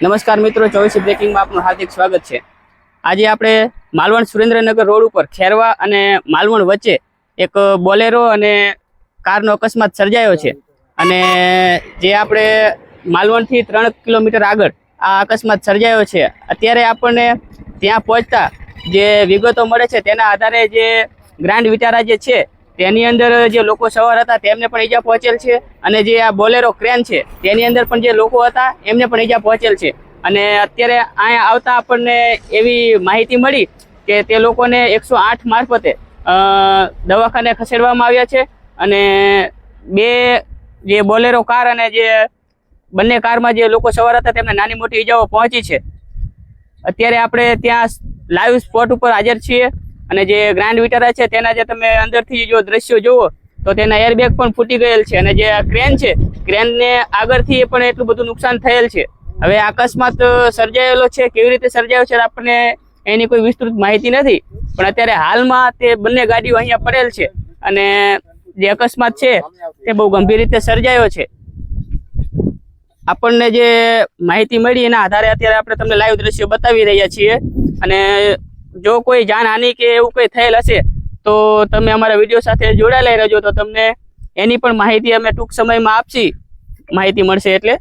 નમસ્કાર મિત્રો, ચોવીસી બ્રેકિંગમાં આપનું હાર્દિક સ્વાગત છે. આજે આપણે માલવણ સુરેન્દ્રનગર રોડ ઉપર ખેરવા અને માલવણ વચ્ચે એક બોલેરો અને કારનો અકસ્માત સર્જાયો છે. અને જે આપણે માલવણથી ત્રણ કિલોમીટર આગળ આ અકસ્માત સર્જાયો છે. અત્યારે આપણને ત્યાં પહોંચતા જે વિગતો મળે છે તેના આધારે જે ગ્રાન્ડ વિચારા જે છે તેની અંદર જે લોકો સવાર હતા, તેમને પણ ઈજા પહોંચેલ છે. અને જે આ બોલેરો ક્રેન છે, તેની અંદર પણ જે લોકો હતા, એમને પણ ઈજા પહોંચેલ છે. અને અત્યારે અહીંયા આવતા આપણને એવી માહિતી મળી કે તે લોકોને એકસો આઠ મારફતે દવાખાને ખસેડવામાં આવ્યા છે. અને બે જે બોલેરો કાર અને જે બંને કારમાં જે લોકો સવાર હતા, તેમને નાની મોટી ઈજાઓ પહોંચી છે. અત્યારે આપણે ત્યાં લાઈવ સ્પોટ ઉપર હાજર છીએ. અને જે ગ્રાન્ડ વિટારા છે, તેના જે તમે અંદરથી જો દ્રશ્યો જુઓ, તો તેના એરબેગ પણ ફૂટી ગયેલ છે અને જે ક્રેન છે ક્રેનને આગળથી પણ એટલું બધું નુકસાન થયેલ છે. હવે અકસ્માત સર્જાયેલો છે, કેવી રીતે સર્જાયો છે આપણને એની કોઈ વિસ્તૃત માહિતી નથી. પણ અત્યારે હાલમાં તે બંને ગાડીઓ અહીંયા પડેલ છે અને જે અકસ્માત છે, તે બહુ ગંભીર રીતે સર્જાયો છે. આપણને જે માહિતી મળી એના આધારે અત્યારે આપણે તમને લાઈવ દ્રશ્યો બતાવી રહ્યા છીએ અને જો કોઈ જાનહાનિ કે એવું કંઈ થયેલ હશે, તો તમે અમારા વીડિયો સાથે જોડાયેલા રહેજો. તો તમને એની પણ માહિતી અમે ટૂંક સમયમાં આપશી. માહિતી મળશે એટલે